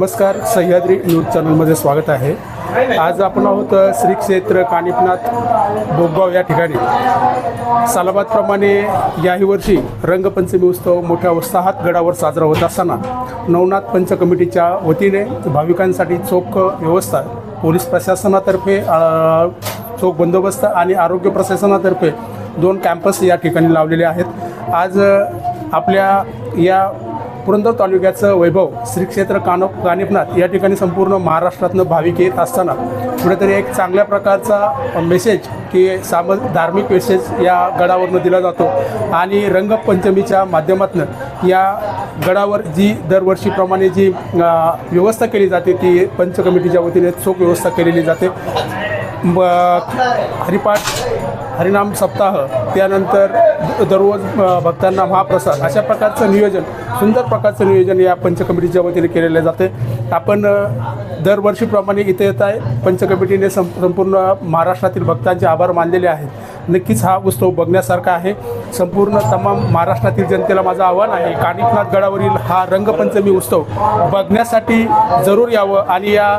नमस्कार सह्याद्री न्यूज चॅनलमध्ये स्वागत आहे. आज आपण आहोत श्री क्षेत्र कानिपनाथ बोगगाव या ठिकाणी. सालाबादप्रमाणे याही वर्षी रंगपंचमी उत्सव मोठ्या उत्साहात गडावर साजरा होत असताना नवनाथ पंच कमिटीच्या वतीने भाविकांसाठी चोख व्यवस्था पोलीस प्रशासनातर्फे चोख बंदोबस्त आणि आरोग्य प्रशासनातर्फे दोन कॅम्पस या ठिकाणी लावलेले आहेत. आज आपल्या या पुरंदर तालुक्याचं वैभव श्री क्षेत्र कानो कानिपनाथ या ठिकाणी संपूर्ण महाराष्ट्रातनं भाविक येत असताना कुठेतरी एक चांगल्या प्रकारचा मेसेज की साम धार्मिक मेसेज या गडावरनं दिला जातो. आणि रंगपंचमीच्या माध्यमातून या गडावर जी दरवर्षीप्रमाणे जी व्यवस्था केली जाते ती पंच कमिटीच्या वतीने चोख व्यवस्था केलेली जाते. हरिपाठ हरिनाम सप्ताह त्यानंतर दररोज भक्तांना महाप्रसाद अशा प्रकारचं नियोजन सुंदर प्रकारचं नियोजन या पंचकमिटीच्या वतीने केलेलं जाते. आपण दरवर्षीप्रमाणे इथे येत आहे. पंचकमिटीने सं संपूर्ण महाराष्ट्रातील भक्तांचे आभार मानलेले आहेत. नक्कीच हा उत्सव बघण्यासारखा आहे. संपूर्ण तमाम महाराष्ट्रातील जनतेला माझं आव्हान आहे कानिकनाथ गडावरील हा रंगपंचमी उत्सव बघण्यासाठी जरूर यावं आणि या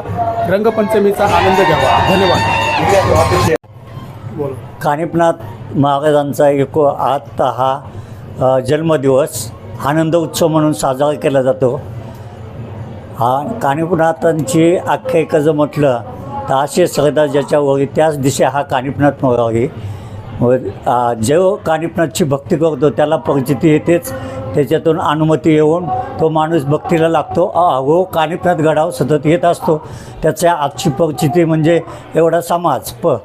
रंगपंचमीचा आनंद घ्यावा. धन्यवाद. बोला. कानिपनाथ महाराजांचा एक आत्ता हा जन्मदिवस आनंद उत्सव म्हणून साजरा केला जातो. हा कानिपनाथांची आख्यायिका जर म्हटलं तर असे श्रद्धा ज्याच्यावर त्याच दिशा हा कानिपनाथ मोरावी व जो कानिपनाथची भक्ती करतो त्याला परिचिती येतेच. त्याच्यातून अनुमती येऊन तो माणूस भक्तीला लागतो. अहो हो कानिपनाथ गडाव सतत येत असतो. त्याच्या आजची परिस्थिती म्हणजे एवढा समाज. प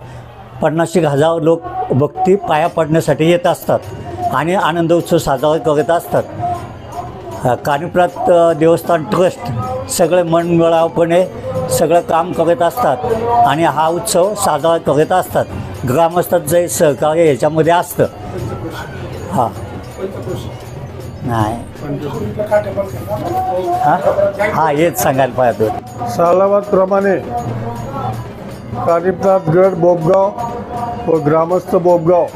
पन्नास एक हजार लोक भक्ती पाया पडण्यासाठी येत असतात आणि आनंद उत्सव साजरा करत असतात. कानिप्रात देवस्थान ट्रस्ट सगळे मनमिळावपणे सगळं काम करत असतात आणि हा उत्सव साजरा करत असतात. ग्रामस्थांचं जे सहकार्य याच्यामध्ये असतं. हां. नाही. हां? हां हेच सांगायला पाहिजे. होतं. सालाबादप्रमाणे गड बोबगाव व ग्रामस्थ बोपगाव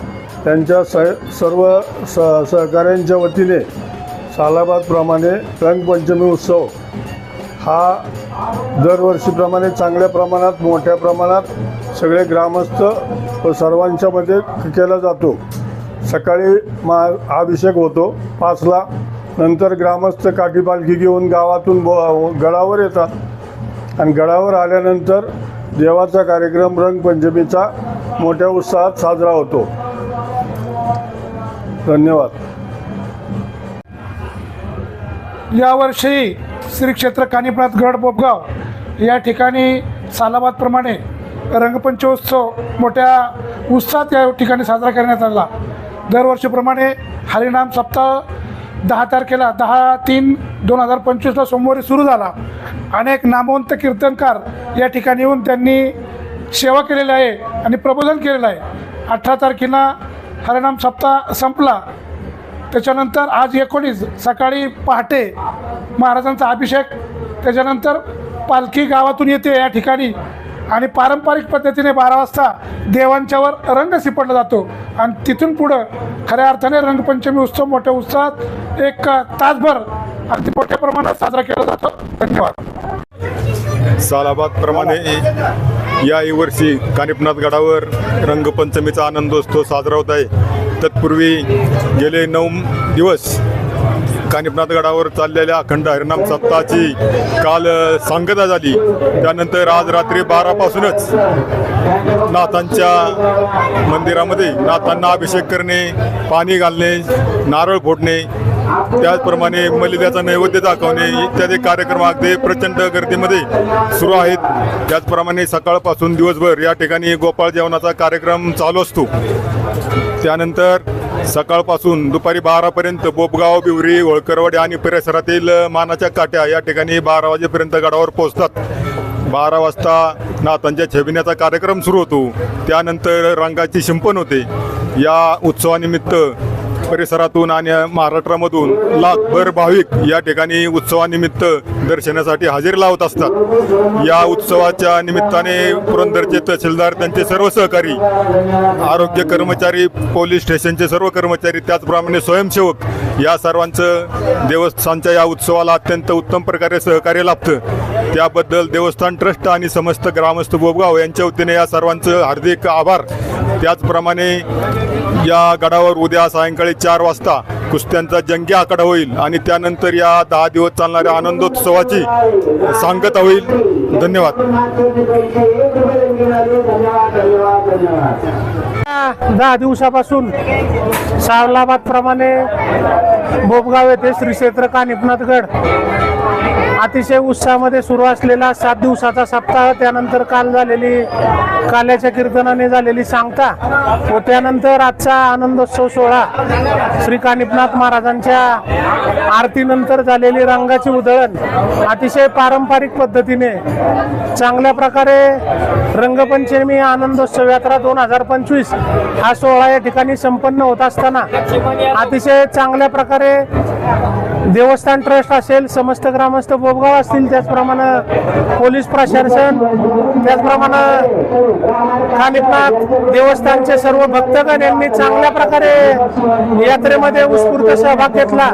त्यांच्या स सर्व स सहकाऱ्यांच्या वतीने सालाबादप्रमाणे रंगपंचमी उत्सव हा दरवर्षीप्रमाणे चांगल्या प्रमाणात मोठ्या प्रमाणात सगळे ग्रामस्थ व सर्वांच्यामध्ये केला जातो. सकाळी मा अभिषेक होतो पाचला. नंतर ग्रामस्थ काठी पालखी घेऊन गावातून बो गडावर येतात. आणि गडावर आल्यानंतर देवाचा कार्यक्रम रंगपंचमीचा मोठ्या उत्साहात साजरा होतो. धन्यवाद. यावर्षी श्री क्षेत्र कानिपनाथ गड बोपगाव या ठिकाणी सालाबादप्रमाणे रंगपंचोत्सव मोठ्या उत्साहात या ठिकाणी साजरा करण्यात आला. दरवर्षीप्रमाणे हरिनाम सप्ताह दहा तारखेला दहा तीन दोन हजार पंचवीसला सोमवारी सुरू झाला. अनेक नामवंत कीर्तनकार या ठिकाणी येऊन त्यांनी सेवा केलेली आहे आणि प्रबोधन केलेलं आहे. अठरा तारखेला हरिनाम सप्ताह संपला. त्याच्यानंतर आज एकोणीस सकाळी पहाटे महाराजांचा अभिषेक त्याच्यानंतर पालखी गावातून येते या ठिकाणी आणि पारंपरिक पद्धतीने बारा वाजता देवांच्यावर रंग शिपडला जातो आणि तिथून पुढं खऱ्या अर्थाने रंगपंचमी उत्सव मोठ्या उत्साहात एक तासभर अगदी मोठ्या प्रमाणात साजरा केला जातो. धन्यवाद. सालाबादप्रमाणे याही वर्षी कानिपनाथ गडावर रंगपंचमीचा आनंदोत्सव साजरा होत आहे. तत्पूर्वी गेले नऊ दिवस कानिपनाथ गडावर चाललेल्या अखंड हरिनाम सप्ताहाची काल सांगता झाली. त्यानंतर आज रात्री बारापासूनच नाथांच्या मंदिरामध्ये नाथांना अभिषेक करणे पाणी घालणे नारळ फोडणे त्याचप्रमाणे मलिद्याचा नैवेद्य दाखवणे इत्यादी कार्यक्रम अगदी प्रचंड गर्दीमध्ये सुरू आहेत. त्याचप्रमाणे सकाळपासून दिवसभर या ठिकाणी गोपाळ जेवणाचा कार्यक्रम चालू असतो. त्यानंतर सकाळपासून दुपारी बारापर्यंत बोपगाव बिवरी होळकरवाडी आणि परिसरातील मानाच्या काट्या या ठिकाणी बारा वाजेपर्यंत गडावर पोहोचतात. बारा वाजता नातांच्या छबिण्याचा कार्यक्रम सुरू होतो. त्यानंतर रंगाची शिंपण होते. या उत्सवानिमित्त परिसरातून आणि महाराष्ट्रामधून लाखभर भाविक या ठिकाणी उत्सवानिमित्त दर्शनासाठी हजेरी लावत असतात. या उत्सवाच्या निमित्ताने पुरंदरचे तहसीलदार त्यांचे सर्व सहकारी आरोग्य कर्मचारी पोलीस स्टेशनचे सर्व कर्मचारी त्याचप्रमाणे स्वयंसेवक या सर्वांचं देवस्थानच्या या उत्सवाला अत्यंत उत्तम प्रकारे सहकार्य लाभतं. त्याबद्दल देवस्थान ट्रस्ट आणि समस्त ग्रामस्थ बोबगाव यांच्या वतीने या सर्वांचं हार्दिक आभार. त्याचप्रमाणे या गडावर उद्या सायंकाळी चार वाजता कुस्त्यांचा जंगी आकडा होईल आणि त्यानंतर या दहा दिवस चालणाऱ्या आनंदोत्सवाची सांगता होईल. धन्यवाद. दहा दिवसापासून सावलाबाद प्रमाणे बोबगाव येथे श्री क्षेत्र कानिपनाथगड अतिशय उत्साहामध्ये सुरू असलेला सात दिवसाचा सप्ताह त्यानंतर काल झालेली काल्याच्या कीर्तनाने झालेली सांगता व त्यानंतर आजचा आनंदोत्सव सोहळा श्री कानिपनाथ महाराजांच्या आरतीनंतर झालेली रंगाची उधळण अतिशय पारंपरिक पद्धतीने चांगल्या प्रकारे रंगपंचमी आनंदोत्सव यात्रा दोन हजार पंचवीस हा सोहळा या ठिकाणी संपन्न होत असताना अतिशय चांगल्या प्रकारे देवस्थान ट्रस्ट असेल समस्त ग्रामस्थ बोबगाव असतील त्याचप्रमाणे पोलीस प्रशासन त्याचप्रमाणे खानिपनाथ देवस्थानचे सर्व भक्तगण यांनी चांगल्या प्रकारे यात्रेमध्ये उत्स्फूर्त सहभाग घेतला.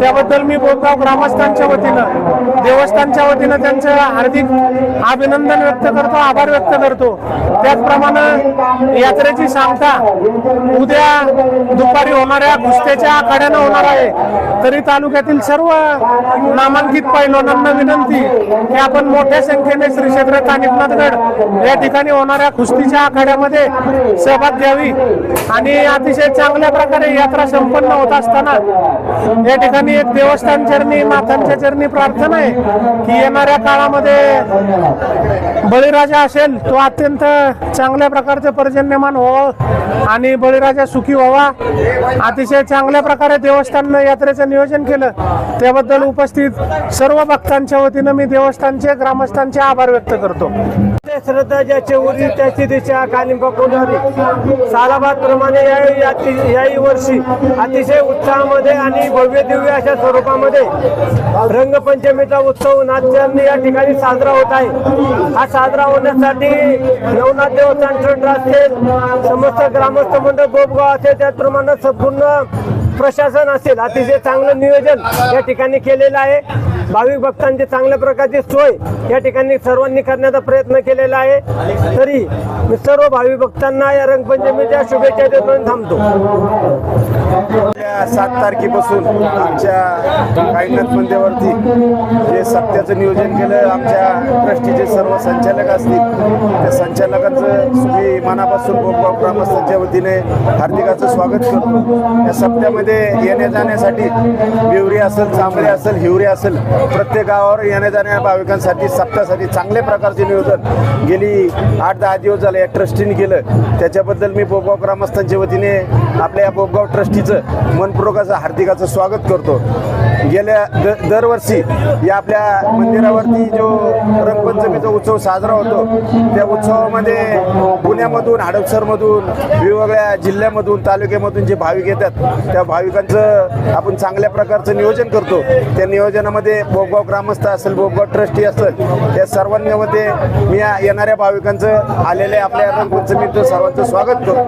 त्याबद्दल मी बोबगाव ग्रामस्थांच्या वतीनं देवस्थानच्या वतीनं त्यांचं हार्दिक अभिनंदन व्यक्त करतो आभार व्यक्त करतो. त्याचप्रमाणे यात्रेची सांगता उद्या दुपारी होणाऱ्या कुस्त्याच्या आखाड्यानं होणार आहे. तरी तालुक्यातील सर्व नामांकित पैलवानांना विनंती की आपण मोठ्या संख्येने श्री क्षेत्र कानिपनाथगड या ठिकाणी होणाऱ्या कुस्तीच्या आखाड्यामध्ये सहभाग घ्यावी. आणि अतिशय चांगल्या प्रकारे यात्रा संपन्न होत असताना या ठिकाणी एक देवस्थान चरणी मातांच्या चरणी प्रार्थना आहे की येणाऱ्या काळामध्ये बळीराजा असेल तो अत्यंत चांगल्या प्रकारचं पर्जन्यमान व्हावं आणि बळीराजा सुखी व्हावा. अतिशय चांगल्या प्रकारे देवस्थान यात्रेचं नियोजन केलं. त्याबद्दल उपस्थित सर्व भक्तांच्या वतीनं मी देवस्थानचे ग्रामस्थांचे आभार व्यक्त करतो. श्रद्धा ज्याचे उरी त्याची दिशा कालिंबा कोणारी सालाबाद प्रमाणे या याही वर्षी अतिशय उत्साहामध्ये आणि भव्य दिव्य अशा स्वरूपामध्ये रंगपंचमीचा उत्सव नाथचरणी या ठिकाणी साजरा होत आहे. हा साजरा होण्यासाठी नवनाथ देवस्थान ट्रस्ट असेल समस्त ग्रामस्थ मंडळ बोबगाव असेल त्याचप्रमाणे संपूर्ण प्रशासन असेल अतिशय चांगलं नियोजन या ठिकाणी केलेलं आहे. भाविक भक्तांची चांगल्या प्रकारची सोय या ठिकाणी सर्वांनी करण्याचा प्रयत्न केलेला आहे. तरी मी सर्व भाविक भक्तांना या रंगपंचमीच्या शुभेच्छा देऊन थांबतो. सात तारखेपासून आमच्या कायनाथ मंदिरावरती जे सप्त्याचं नियोजन केलं आमच्या ट्रस्टीचे सर्व संचालक असतील त्या संचालकांचं सुखी मनापासून बोबगाव ग्रामस्थांच्या वतीने हार्दिकाचं स्वागत करतो. या सप्त्यामध्ये येण्या जाण्यासाठी बिवरी असेल जांभळे असेल हिवरे असेल प्रत्येक गावावर येण्या जाण्या भाविकांसाठी सप्तासाठी चांगल्या प्रकारचे नियोजन. गेली आठ दहा दिवस झाले या ट्रस्टीने केलं. त्याच्याबद्दल मी बोगाव ग्रामस्थांच्या वतीने आपल्या या बोपगाव ट्रस्टीचं मनपूर्वक असं हार्दिकाचं स्वागत करतो. गेल्या द दरवर्षी या आपल्या मंदिरावरती जो रंगपंचमीचा उत्सव साजरा होतो त्या उत्सवामध्ये पुण्यामधून हडपसरमधून वेगवेगळ्या जिल्ह्यामधून तालुक्यामधून जे भाविक येतात त्या भाविकांचं आपण चांगल्या प्रकारचं नियोजन करतो. त्या नियोजनामध्ये बोबगाव ग्रामस्थ असेल बोबगाव ट्रस्टी असेल या सर्वांमध्ये मी या येणाऱ्या भाविकांचं आलेल्या आपल्या रंगपंचमीचं सर्वांचं स्वागत करतो.